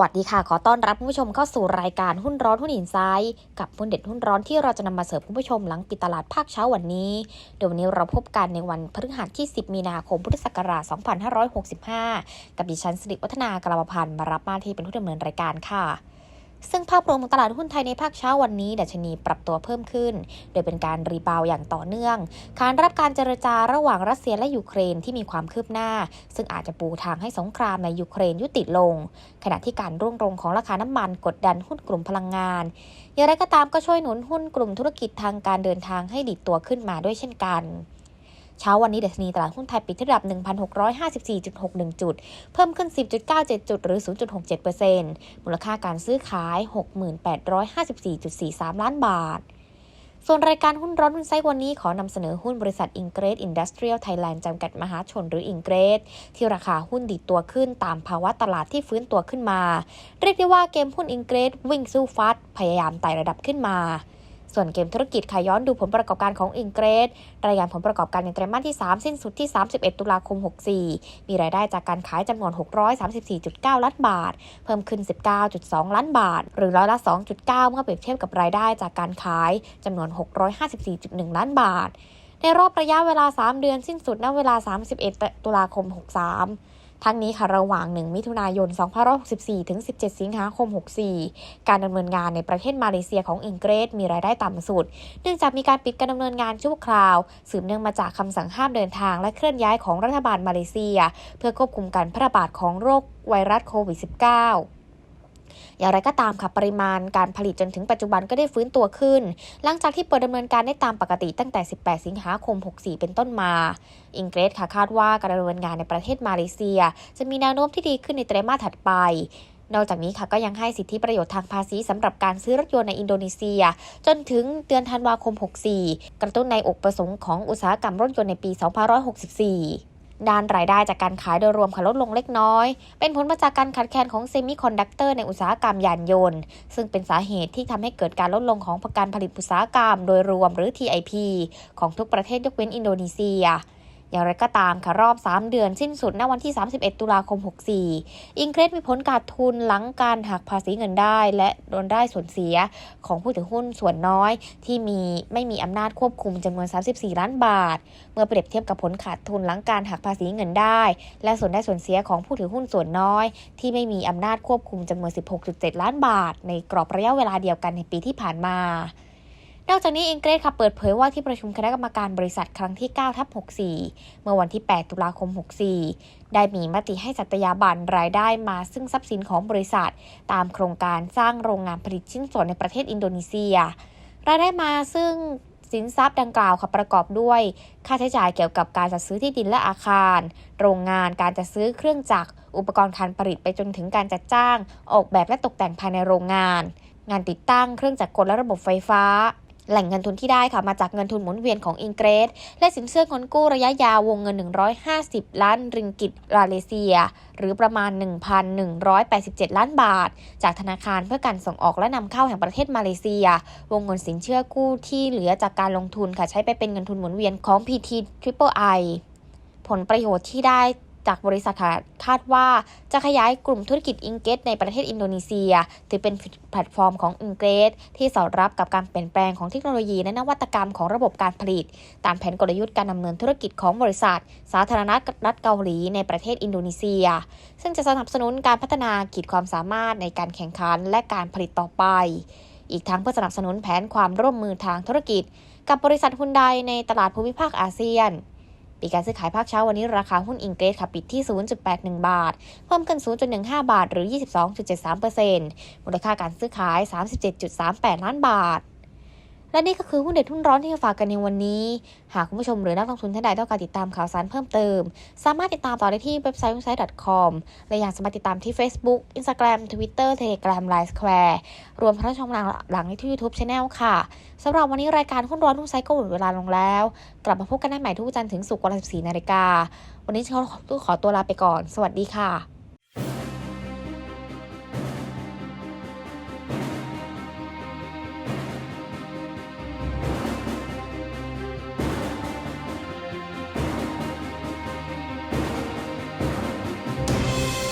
วัสดีค่ะ ขอต้อนรับผู้ชมเข้าสู่รายการหุ้นร้อนหุ้นอินไซด์กับหุ้นเด็ดหุ้นร้อนที่เราจะนำมาเสิร์ฟคุณผู้ชมหลังปิดตลาดภาคเช้าวันนี้โดยวันนี้เราพบกันในวันพฤหัสที่ 10 มีนาคมพุทธศักราช 2565 กับดิฉันสิริวัฒนากรรมพันธ์มารับหน้าที่เป็นผู้ดำเนินรายการค่ะ ซึ่งภาพรวมของตลาดหุ้นไทยในภาคเช้าวันนี้ดัชนีปรับตัวเพิ่มขึ้น โดยเป็นการรีบาวอย่างต่อเนื่องขานรับการเจรจาระหว่างรัสเซียและยูเครนที่มีความคืบหน้า ซึ่งอาจจะปูทางให้สงครามในยูเครนยุติลง ขณะที่การร่วงลงของราคาน้ำมันกดดันหุ้นกลุ่มพลังงาน อย่างไรก็ตามก็ช่วยหนุนหุ้นกลุ่มธุรกิจทางการเดินทางให้ดิดตัวขึ้นมาด้วยเช่นกัน เช้าวันนี้ดัชนีตลาดหุ้นไทยปิดที่ระดับ 1,654.61 จุด เพิ่มขึ้น 10.97 จุดหรือ 0.67%มูลค่าการซื้อขาย 6854.43 ล้านบาทส่วนรายการหุ้นร้อนหุ้นไซวันนี้ขอนำเสนอหุ้นบริษัทอิงเกรสอินดัสเทรียลไทยแลนด์จำกัดมหาชนหรืออิงเกรสที่ราคาหุ้นดิดตัวขึ้นตามภาวะตลาดที่ฟื้นตัวขึ้นมา เรียกได้ว่าเกมหุ้นอิงเกรสวิ่งสู้ฟัดพยายามไต่ระดับขึ้นมา ส่วนเกมธุรกิจค่ะย้อนดูผลประกอบการของอิงเกรสรายงานผลประกอบการในไตรมาสที่ 3 สิ้นสุดที่ 31 ตุลาคม 64 มีรายได้จากการขายจำนวน 634.9 ล้านบาท เพิ่มขึ้น 19.2 ล้านบาท หรือร้อยละ 2.9 เมื่อเปรียบเทียบกับรายได้จากการขายจำนวน 654.1 ล้านบาท ในรอบระยะเวลา 3 เดือนสิ้นสุดณเวลา 31 ตุลาคม 63 ทั้งนี้ค่ะระหว่าง 1 มิถุนายน 2564 ถึง 17 สิงหาคม 64 การดำเนินงานในประเทศมาเลเซียของอังกฤษมีรายได้ต่ำสุด เนื่องจากมีการปิดการดำเนินงานชั่วคราว สืบเนื่องมาจากคำสั่งห้ามเดินทางและเคลื่อนย้ายของรัฐบาลมาเลเซีย เพื่อควบคุมการแพร่ระบาดของโรคไวรัสโควิด -19 อย่างไรก็ตามค่ะปริมาณการผลิตจนถึงปัจจุบันก็ได้ฟื้นตัวขึ้น หลังจากที่เปิดดำเนินการได้ตามปกติตั้งแต่ 18 สิงหาคม 64 เป็นต้นมา อิงเกรสค่ะคาดว่าการดำเนินงานในประเทศมาเลเซีย จะมีแนวโน้มที่ดีขึ้นในไตรมาสถัดไปนอกจากนี้ค่ะก็ยังให้สิทธิประโยชน์ทางภาษีสำหรับการซื้อรถยนต์ในอินโดนีเซีย จนถึงเดือนธันวาคม 64 กระตุ้นในอกประสงค์ของอุตสาหกรรมรถยนต์ในปี 2564 ด้านรายได้จากการขายโดยรวมค่ะลดลงเล็กน้อย เป็นผลมาจากการขาดแคลนของเซมิคอนดักเตอร์ในอุตสาหกรรมยานยนต์ ซึ่งเป็นสาเหตุที่ทำให้เกิดการลดลงของการผลิตอุตสาหกรรม โดยรวมหรือ TIP ของทุกประเทศยกเว้นอินโดนีเซีย อย่างไรก็ตามค่ะรอบ 3 เดือนสิ้นสุดณวันที่ 31 ตุลาคม 64 อิงเครสมีผลขาดทุนหลังการหักภาษีเงินได้ และโดนได้ส่วนเสียของผู้ถือหุ้นส่วนน้อย ที่มีไม่มีอำนาจควบคุมจำนวน 34 ล้านบาท เมื่อเปรียบเทียบกับผลขาดทุนหลังการหักภาษีเงินได้ และส่วนได้ส่วนเสียของผู้ถือหุ้นส่วนน้อย ที่ไม่มีอำนาจควบคุมจำนวน 16.7 ล้านบาท ในกรอบระยะเวลาเดียวกันในปีที่ผ่านมา นอกจากนี้อิงเกรสค่ะเปิดเผยว่าที่ประชุมคณะกรรมการบริษัทครั้งที่9ทับ64 เมื่อวันที่ 8 ตุลาคม 64 ได้มีมติให้สัตยาบันรายได้มาซึ่งทรัพย์สินของบริษัท ตามโครงการสร้างโรงงานผลิตชิ้นส่วนในประเทศอินโดนีเซีย รายได้มาซึ่งสินทรัพย์ดังกล่าวค่ะประกอบด้วย ค่าใช้จ่ายเกี่ยวกับการจัดซื้อที่ดินและอาคาร โรงงานการจัดซื้อเครื่องจักรอุปกรณ์การผลิตไปจนถึงการจัดจ้าง ออกแบบและตกแต่งภายในโรงงาน งานติดตั้งเครื่องจักรกลและระบบไฟฟ้า แหล่งเงินทุนที่ได้ค่ะมาจากเงินทุนหมุนเวียนของอิงเกรส และสินเชื่อเงินกู้ระยะยาววงเงิน 150 ล้านริงกิตมาเลเซีย หรือประมาณ 1,187 ล้านบาท จากธนาคารเพื่อการส่งออกและนำเข้าแห่งประเทศมาเลเซีย วงเงินสินเชื่อกู้ที่เหลือจากการลงทุนค่ะใช้ไปเป็นเงินทุนหมุนเวียนของ PT Triple I ผลประโยชน์ที่ได้ จากบริษัทคาดว่าจะขยายกลุ่มธุรกิจอิงเกตในประเทศอินโดนีเซีย ถือเป็นแพลตฟอร์มของอิงเกตที่สอดรับกับการเปลี่ยนแปลงของเทคโนโลยีและนวัตกรรมของระบบการผลิต ตามแผนกลยุทธ์การดำเนินธุรกิจของบริษัท สาธารณรัฐเกาหลีในประเทศอินโดนีเซีย ซึ่งจะสนับสนุนการพัฒนาขีดความสามารถในการแข่งขันและการผลิตต่อไป อีกทั้งเพื่อสนับสนุนแผนความร่วมมือทางธุรกิจ กับบริษัทฮุนไดในตลาดภูมิภาคอาเซียน ปีการซื้อขายภาคเช้าวันนี้ราคาหุ้นอิงเกรสค่ะปิดที่ 0.81 บาท เพิ่มขึ้น 0.15 บาท หรือ 22.73%มูลค่าการซื้อขาย 37.38 ล้านบาท และนี่ก็คือหุ้นเด็ดหุ้นร้อนที่จะฝากกันในวันนี้ หากคุณผู้ชมหรือนักลงทุนท่านใดต้องการติดตามข่าวสารเพิ่มเติม สามารถติดตามต่อได้ที่เว็บไซต์ w e b s i t e .com และอยังสามารถติดตามที่ Facebook Instagram Twitter Telegram Line Square รวมทั้งช่องทางหลังในที่ YouTube Channel ค่ะสำหรับวันนี้รายการหุ้นร้อนหุ้นไซต์ก็หมดเวลาลงแล้ว กลับมาพบกันได้ใหม่ทุกจันทร์ถึงศุกร์วันละ14นาฬิกาวันนี้ฉันขอตัวลาไปก่อน สวัสดีค่ะ